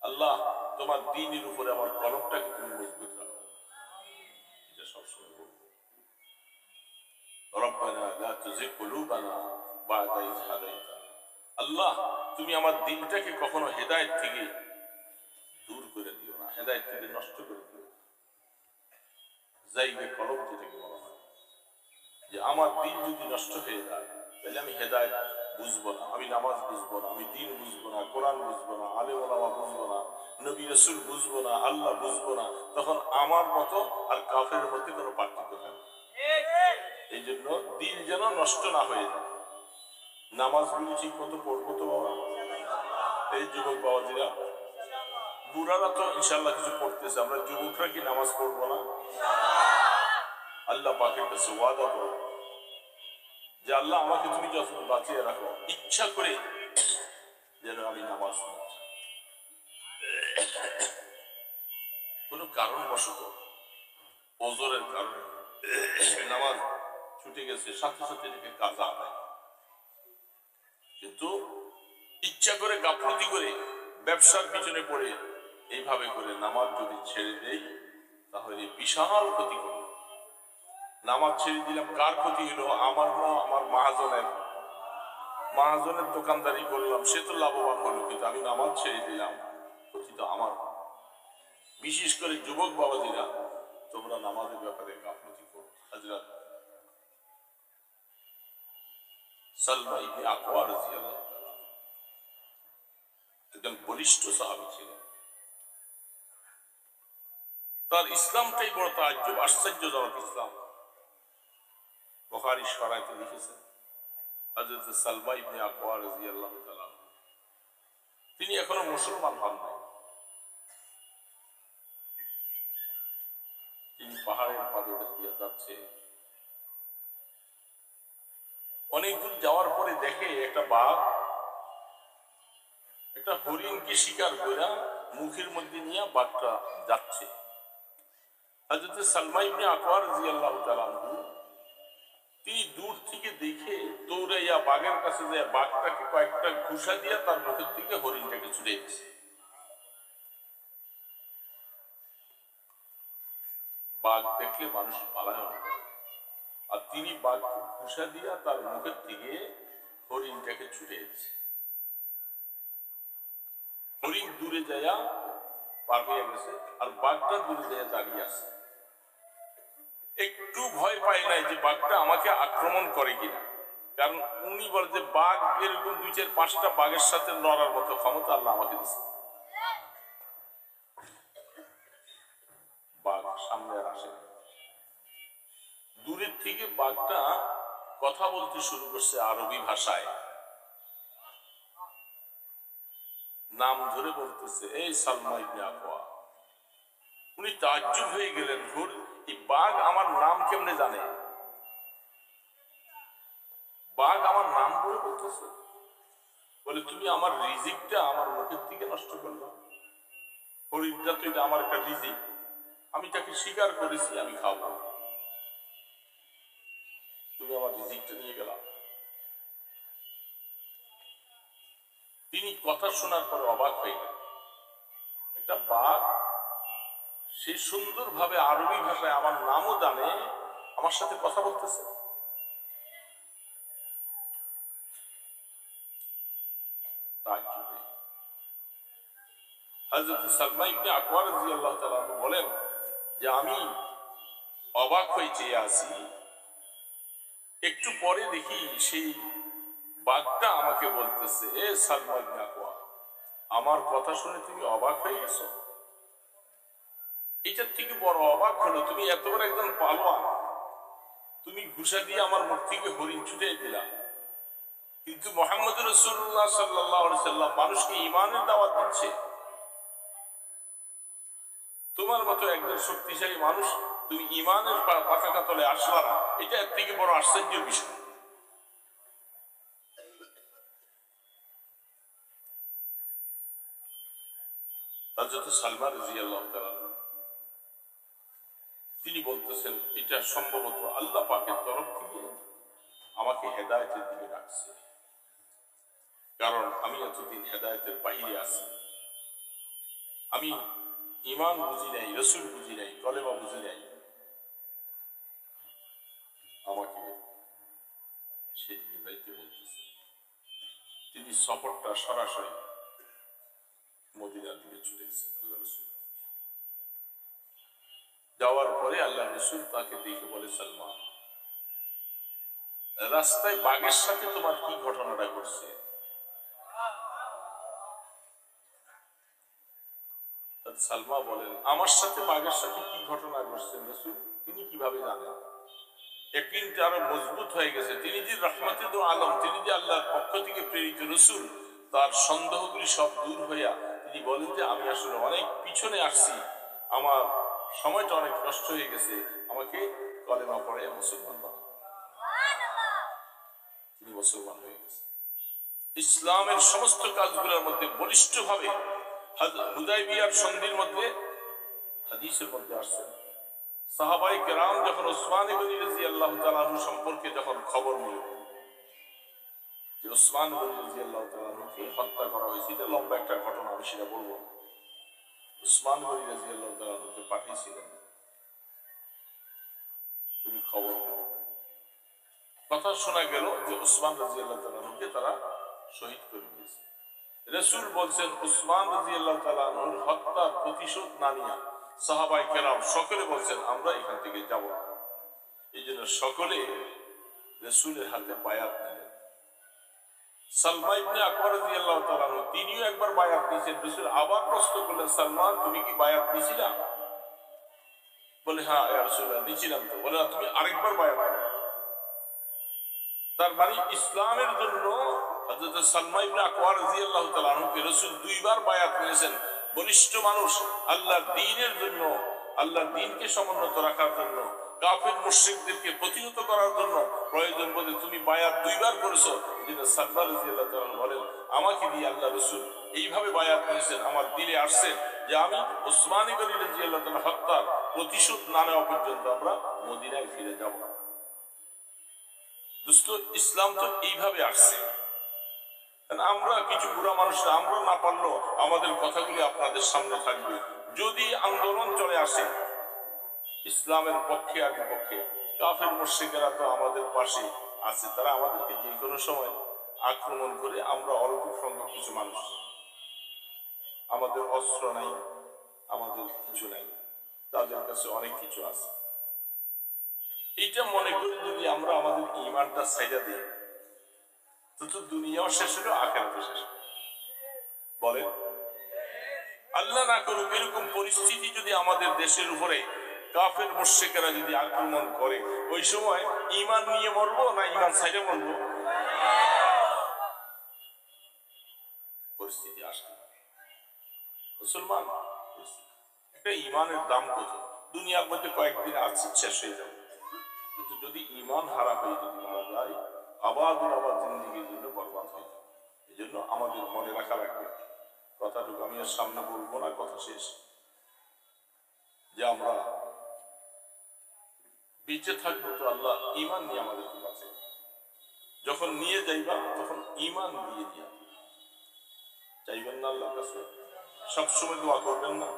আল্লাহ, তোমার দিনের উপরে আমার কলমটাকে তুমি মজবুত আল্লাহ, তুমি আমার দিনটাকে কখনো হেদায়েত থেকে দূর করে দিও না। হেদায়েত থেকে নষ্ট করে দিও না। কলম যেটাকে বলা হয়। যে আমার দিন যদি নষ্ট হয়ে যায়, তাহলে আমি হেদায়েত বুঝব না, আমি নামাজ বুঝব না, আমি দিন বুঝব না, কোরআন বুঝব না আলে ওলামা বুঝব না, নবী রসুল বুঝব না, আল্লাহ বুঝব না, তখন আমার মতো আর কাফের মধ্যে কোনো পার্থক্য থাকবে এই জন্য দিন যেন নষ্ট না হয়ে যায়। নামাজ নামাজগুলি ঠিক মতো পড়ব তো বাবা? এই যুবক বাবাজিরা, বুড়ারা তো ইনশাল্লাহ কিছু পড়তেছে, আমরা যুবকরা কি নামাজ পড়ব না? আল্লাহ পাকের কাছে ওয়াদা করো। যে আল্লাহ আমাকে তুমি যত বাঁচিয়ে রাখো, ইচ্ছা করে যেন আমি নামাজ কোন কারণ বশত ওজোরের কারণে নামাজ ছুটে গেছে, সাথে সাথে এটাকে কাজা আদায় কিন্তু ইচ্ছা করে, গাফলতি করে, ব্যবসার পিছনে পড়ে, এইভাবে করে নামাজ যদি ছেড়ে দেই, তাহলে বিশাল ক্ষতি করবে। নামাজ ছেড়ে দিলাম, কার ক্ষতি হলো? আমার না আমার মাহাজনের। মাহাজনের দোকানদারি করলাম, সে তো লাভবান হলো, কিন্তু আমি নামাজ ছেড়ে দিলাম, ক্ষতি তো আমার। বিশেষ করে যুবক বাবাজিরা, তোমরা নামাজের ব্যাপারে গাফলতি করো। হাজরা সালমা ইবনে আকওয়া রাদিয়াল্লাহু একজন বলিষ্ঠ সাহাবী ছিলেন। তার ইসলামটাই বড় তাজ্জব, আশ্চর্যজনক ইসলাম। বুখারী শরাইতে লিখেছেন সালমা ইবনে রাদিয়াল্লাহু তাআলা তিনি এখনও মুসলমান হন নাই। তিনি পাহাড়ের দিয়ে যাচ্ছে। অনেক দূর যাওয়ার পরে দেখে একটা বাঘ, একটা হরিণকে শিকার করে মুখের মধ্যে নিয়ে বাঘটা যাচ্ছে। হাজরত সালমা ইবনে রাদিয়াল্লাহু তাআলা আনহু তিনি দূর থেকে দেখে বাঘের কাছে যায়, বাঘটাকে কয়েকটা ঘুষা দিয়া তার মুখের হরিণটাকে ছুড়ে দিচ্ছে বাঘ দেখলে মানুষ পালায়ন করে। আর তিনি বাঘকে ঘুষা দিয়া তার মুখের থেকে হরিণটাকে ছুটে দিচ্ছে হরিণ দূরে যায়া পার হয়ে গেছে, আর বাঘটা দূরে যায়া দাঁড়িয়ে আছে। একটু ভয় পায় নাই যে বাঘটা আমাকে আক্রমণ করে কিনা। কারণ উনি বলে যে বাঘ এরকম দুই চার পাঁচটা বাঘের সাথে লড়ার মতো ক্ষমতা আল্লাহ আমাকে দিচ্ছে বাঘ সামনে আসে দূরের থেকে বাঘটা কথা বলতে শুরু করছে আরবি ভাষায়। নাম ধরে বলতেছে, এই সালমা ইবনে আকওয়া উনি তাজ্জুব হয়ে গেলেন ঘুর বাঘ আমার নাম কেমনে জানে? বাঘ আমার নাম বলে বলতেছে। বলে, তুমি আমার রিজিকটা আমার মুখের থেকে নষ্ট করল। হরিণটা তো আমার একটা রিজিক। আমি তাকে স্বীকার করেছি, আমি খাব। তুমি আমার রিজিকটা নিয়ে গেলাম তিনি কথা শোনার পরে অবাক হয়ে গেল একটা বাঘ সে সুন্দরভাবে আরবি ভাষায় আমার নামও জানে, আমার সাথে কথা বলতেছে। বলেন যে আমি অবাক হয়ে চেয়ে আছি, একটু পরে দেখি সেই বাঘটা আমাকে বলতেছে, এ সালমা আমার কথা শুনে তুমি অবাক হয়ে গেছো? এটার থেকে বড় অবাক হলো, তুমি এত বড় একজন পালোয়ান। তুমি ঘুষা দিয়ে আমার মুখ থেকে হরিণ ছুটে দিলা। কিন্তু মোহাম্মদ রসুল্লাহ সাল্লাহ মানুষকে ইমানের দাওয়াত দিচ্ছে। তোমার মতো একজন শক্তিশালী মানুষ তুমি ইমানের পা- পতাকা তলে আসলা না। এটা এর থেকে বড় আশ্চর্যের বিষয়। হযরত সালমান রাদিয়াল্লাহু তাআলা তিনি বলতেছেন, এটা সম্ভবত আল্লাহ পাকের তরফ থেকে আমাকে হেদায়েতের দিকে ডাকছে কারণ আমি এতদিন হেদায়তের বাহিরে আছি। আমি ইমান বুঝি নাই, রসুল বুঝি নাই, কলেমা বুঝি নাই। আমাকে সেদিকে যাইতে বলতেছে। তিনি সফরটা সরাসরি মদিনার দিকে ছুটে গেছেন আল্লাহ রসুল। যাওয়ার পরে আল্লাহ রসুল তাকে দেখে বলে সালমান রাস্তায় বাঘের সাথে তোমার কি ঘটনাটা ঘটছে? সালমা বলেন, আমার সাথে বাঘের সাথে কি ঘটনা ঘটছে রসুল? তিনি কীভাবে জানেন? একদিনটা আরও মজবুত হয়ে গেছে, তিনি যে রহমতে তো আলম, তিনি যে আল্লাহর পক্ষ থেকে প্রেরিত রসুল, তার সন্দেহগুলি সব দূর হইয়া তিনি বলেন যে, আমি আসলে অনেক পিছনে আসছি, আমার সময়টা অনেক নষ্ট হয়ে গেছে। আমাকে কলেমা পড়ে মুসলমান বানান তিনি মুসলমান হয়ে গেছে। ইসলামের সমস্ত কাজগুলোর মধ্যে বলিষ্ঠভাবে হুদাইবিয়ার সন্ধির মধ্যে হাদিসের মধ্যে আসছেন সাহাবাই কেরাম যখন ওসমান রাজি আল্লাহ তালাহু সম্পর্কে যখন খবর নিল যে ওসমান রাজি আল্লাহ তালাহুকে হত্যা করা হয়েছে, এটা লম্বা একটা ঘটনা, আমি সেটা বলব না। ওসমান ইবনি রাজি আল্লাহ তালাহুকে পাঠিয়েছিলেন। তুমি খবর নাও। কথা শোনা গেল যে ওসমান রাজি আল্লাহ তালাহুকে তারা শহীদ করে দিয়েছে। রসুল বলছেন, উসমান রাজি আল্লাহ তালাহুর হত্যার প্রতিশোধ না নিয়া সাহাবাই কেরাম সকলে বলছেন, আমরা এখান থেকে যাব এই জন্য সকলে রসুলের হাতে বায়াত নিলেন। ইবনে আকবর তিনিও একবার বায়াত নিয়েছেন আবার প্রশ্ন করলেন তুমি কি বায়াত বলে হ্যাঁ নিয়েছিলাম তো। বলে তুমি আরেকবার বায়াত তার মানে ইসলামের জন্য হযরত ইবনে আকবর দুইবার বায়াত নিয়েছেন বলিষ্ঠ মানুষ, আল্লাহর দ্বীনের জন্য, আল্লাহর দ্বীনকে সমুন্নত রাখার জন্য। কাফির মুশরিকদেরকে প্রতিহত করার জন্য প্রয়োজন বোধে তুমি বায়াত দুইবার করেছ। যেটা বলেন, আমাকে দিয়ে আল্লাহ রাসূল এইভাবে বায়াত আমার দিলে আসছে যে আমি হত্যার প্রতিশোধ না নেওয়া পর্যন্ত আমরা মদিনায় ফিরে যাব না। দোস্ত, ইসলাম তো এইভাবে আসছে। আমরা কিছু বুড়া মানুষরা আমরা না পারলেও আমাদের কথাগুলি আপনাদের সামনে থাকবে। যদি আন্দোলন চলে আসে ইসলামের পক্ষে আর বিপক্ষে। কাফের মুর্শিকেরা তো আমাদের পাশে আছে, তারা আমাদেরকে যে কোনো সময় আক্রমণ করে আমরা অল্প সংখ্যক কিছু মানুষ। আমাদের অস্ত্র নাই, আমাদের কিছু নাই, তাদের কাছে অনেক কিছু আছে। এটা মনে করি যদি আমরা আমাদের ইমানটা সাইডা দিই, তো তো দুনিয়াও শেষ হলো, আখেরাতও শেষ বলেন, আল্লাহ না করুক এরকম পরিস্থিতি যদি আমাদের দেশের উপরে কাফের মুর্শিকেরা যদি আক্রমণ করে, ওই সময় ইমান নিয়ে মরবো না ইমান সাইডে মরবো? পরিস্থিতি আসবে মুসলমান? একটা ইমানের দাম কত? দুনিয়ার মধ্যে কয়েকদিন আছে, শেষ হয়ে যাবে। কিন্তু যদি ইমান হারা হয়ে যদি মারা যায়, আবার আবার জিন্দিগির জন্য বরবাদ হয়ে এই জন্য আমাদের মনে রাখা লাগবে। কথাটুকু আমি আর সামনে বলব না, কথা শেষ যে আমরা বেঁচে থাকব তো আল্লাহ ইমান নিয়ে আমাদের বাঁচে যখন নিয়ে যাইবা, তখন ইমান দিয়ে দিয়া। চাইবেন না আল্লাহর কাছে? সবসময় দোয়া করবেন না?